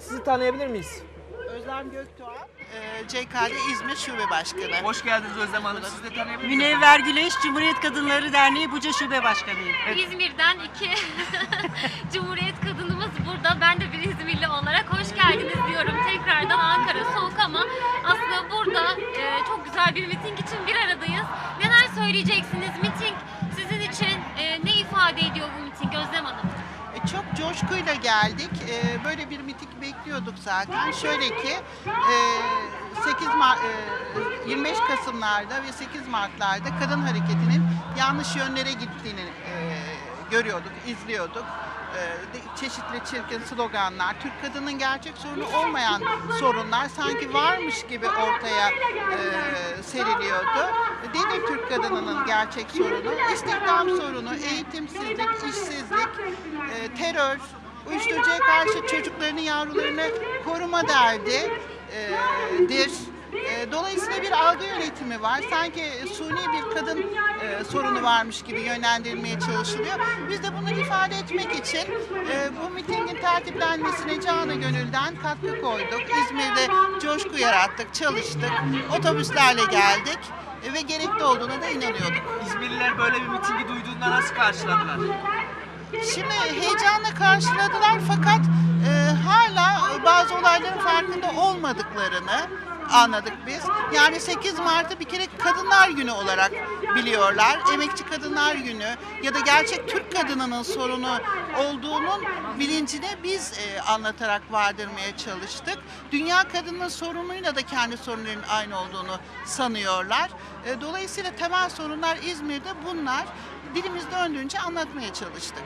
Sizi tanıyabilir miyiz? Özlem Göktuğan, e, CKD İzmir Şube Başkanı. Hoş geldiniz Özlem Hanım. Siz de tanıyabilir misiniz? Münevver Güleş, Cumhuriyet Kadınları Derneği Buca Şube Başkanıyım. İzmir'den iki Cumhuriyet kadınımız burada. Ben de bir İzmirli olarak hoş geldiniz diyorum. Tekrardan Ankara soğuk ama aslında burada e, çok güzel bir miting için bir aradayız. Neler söyleyeceksiniz? Miting sizin için e, ne ifade ediyor bu miting Özlem Hanım? E, Çok coşkuyla geldik. Böyle bir miting bekliyorduk zaten. Şöyle ki e, 8 Mar- e, 25 Kasımlarda ve 8 Mart'larda kadın hareketinin yanlış yönlere gittiğini e, görüyorduk, izliyorduk. E, Çeşitli çirkin sloganlar, Türk kadının gerçek sorunu olmayan sorunlar sanki varmış gibi ortaya e, seriliyordu. Nedir Türk kadınının gerçek sorunu? İstihdam sorunu, eğitimsizlik, işsizlik, terör, uyuşturucuya karşı çocuklarını, yavrularını koruma derdi e. E, Dolayısıyla bir algı yönetimi var. Sanki suni bir kadın e, sorunu varmış gibi yönlendirilmeye çalışılıyor. Biz de bunu ifade etmek için bu mitingin tertiplenmesine canı gönülden katkı koyduk. İzmir'de coşku yarattık, çalıştık. Otobüslerle geldik ve gerekli olduğuna da inanıyorduk. İzmirliler böyle bir mitingi duyduğunda nasıl karşıladılar? Şimdi heyecanla karşıladılar fakat e, hala bazı olayların farkında olmadıklarını anladık biz. Yani 8 Mart'ı bir kere Kadınlar Günü olarak biliyorlar. Emekçi Kadınlar Günü ya da gerçek Türk kadınının sorunu olduğunun bilincine biz e, anlatarak vardırmaya çalıştık. Dünya kadının sorunuyla da kendi sorunlarının aynı olduğunu sanıyorlar. E, dolayısıyla temel sorunlar İzmir'de bunlar. Dilimiz döndüğünce anlatmaya çalıştık.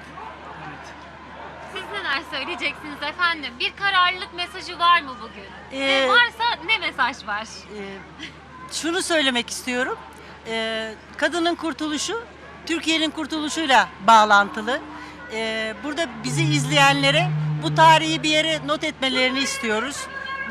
Siz neler söyleyeceksiniz efendim? Bir kararlılık mesajı var mı bugün? Ee, Ve varsa ne mesaj var? Ee, şunu söylemek istiyorum. Ee, kadının kurtuluşu Türkiye'nin kurtuluşuyla bağlantılı. Ee, burada bizi izleyenlere bu tarihi bir yere not etmelerini istiyoruz.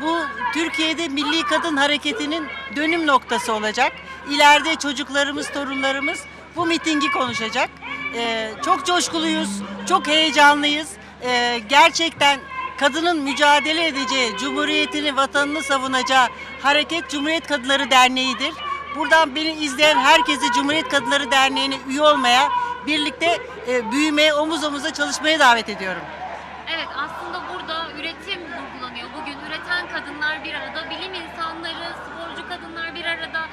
Bu Türkiye'de Milli Kadın Hareketi'nin dönüm noktası olacak. İleride çocuklarımız, torunlarımız bu mitingi konuşacak. Ee, çok coşkuluyuz, çok heyecanlıyız. Ee, gerçekten kadının mücadele edeceği, cumhuriyetini, vatanını savunacağı hareket Cumhuriyet Kadınları Derneği'dir. Buradan beni izleyen herkesi Cumhuriyet Kadınları Derneği'ne üye olmaya, birlikte e, büyümeye, omuz omuza çalışmaya davet ediyorum. Evet aslında burada üretim vurgulanıyor. Bugün üreten kadınlar bir arada, bilim insanları, sporcu kadınlar bir arada.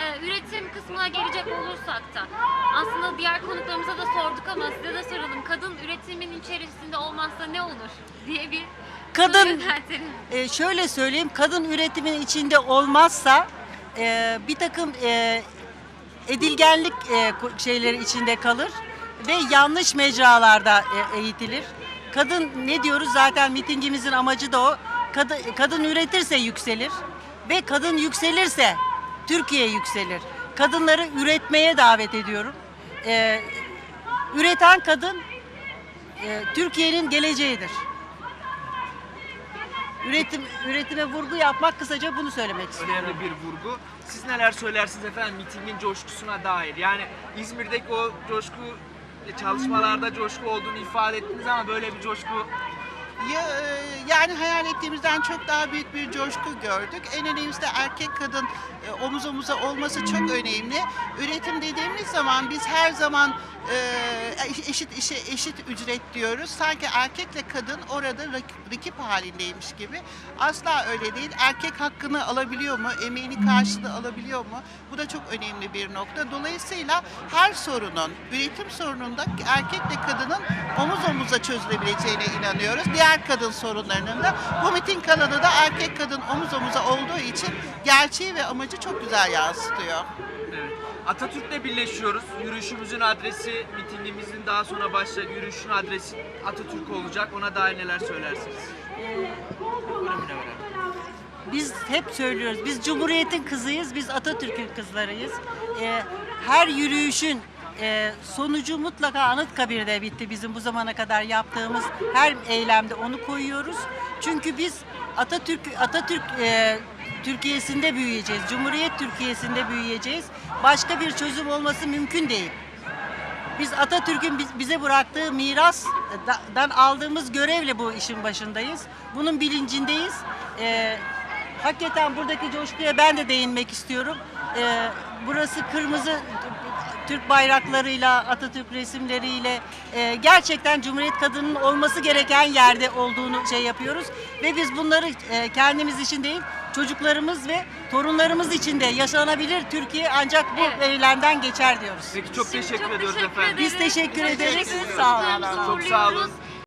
Ee, üretim kısmına gelecek olursak da aslında diğer konuklarımıza da sorduk ama size de soralım. Kadın üretimin içerisinde olmazsa ne olur diye bir Kadın- yöneltelim. E, şöyle söyleyeyim, kadın üretimin içinde olmazsa e, bir takım e, edilgenlik e, ku- şeyleri içinde kalır ve yanlış mecralarda e, eğitilir. Kadın ne diyoruz zaten mitingimizin amacı da o. Kadın, kadın üretirse yükselir ve kadın yükselirse Türkiye yükselir. Kadınları üretmeye davet ediyorum. E, üreten kadın e, Türkiye'nin geleceğidir. Üretim üretime vurgu yapmak kısaca bunu söylemek istiyorum. Önemli bir vurgu. Siz neler söylersiniz efendim mitingin coşkusuna dair? Yani İzmir'deki o coşku e, çalışmalarda coşku olduğunu ifade ettiniz ama böyle bir coşku E, yani hayal ettiğimizden çok daha büyük bir coşku gördük. En önemlisi de erkek kadın e, omuz omuza olması çok önemli. Üretim dediğimiz zaman biz her zaman e, eşit işe eşit ücret diyoruz. Sanki erkekle kadın orada rak- rakip halindeymiş gibi. Asla öyle değil. Erkek hakkını alabiliyor mu? Emeğini karşılığı alabiliyor mu? Bu da çok önemli bir nokta. Dolayısıyla her sorunun, üretim sorununda erkekle kadının omuz omuza çözülebileceğine inanıyoruz. Diğer kadın sorunlarının da bu miting alanı da erkek kadın omuz omuza olduğu için gerçeği ve amacı çok güzel yansıtıyor. Evet. Atatürk'le birleşiyoruz. Yürüyüşümüzün adresi, mitingimizin daha sonra başlayacak yürüyüşün adresi Atatürk olacak. Ona dair neler söylersiniz? Biz hep söylüyoruz. Biz Cumhuriyet'in kızıyız, biz Atatürk'ün kızlarıyız. Ee, her yürüyüşün e, sonucu mutlaka Anıtkabir'de bitti. Bizim bu zamana kadar yaptığımız her eylemde onu koyuyoruz. Çünkü biz Atatürk Atatürk e, Türkiye'sinde büyüyeceğiz. Cumhuriyet Türkiye'sinde büyüyeceğiz. Başka bir çözüm olması mümkün değil. Biz Atatürk'ün biz- bize bıraktığı mirasdan aldığımız görevle bu işin başındayız. Bunun bilincindeyiz. Ee, hakikaten buradaki coşkuya ben de değinmek istiyorum. Ee, burası kırmızı Türk bayraklarıyla, Atatürk resimleriyle e, gerçekten Cumhuriyet kadının olması gereken yerde olduğunu şey yapıyoruz. Ve biz bunları e, kendimiz için değil, çocuklarımız ve torunlarımız için de yaşanabilir Türkiye ancak bu Evet. eylemden geçer diyoruz. Peki çok Şimdi teşekkür çok ediyoruz teşekkür efendim. Biz teşekkür ederiz. Teşekkür Sağ olun. ederiz. Çok sağ olun.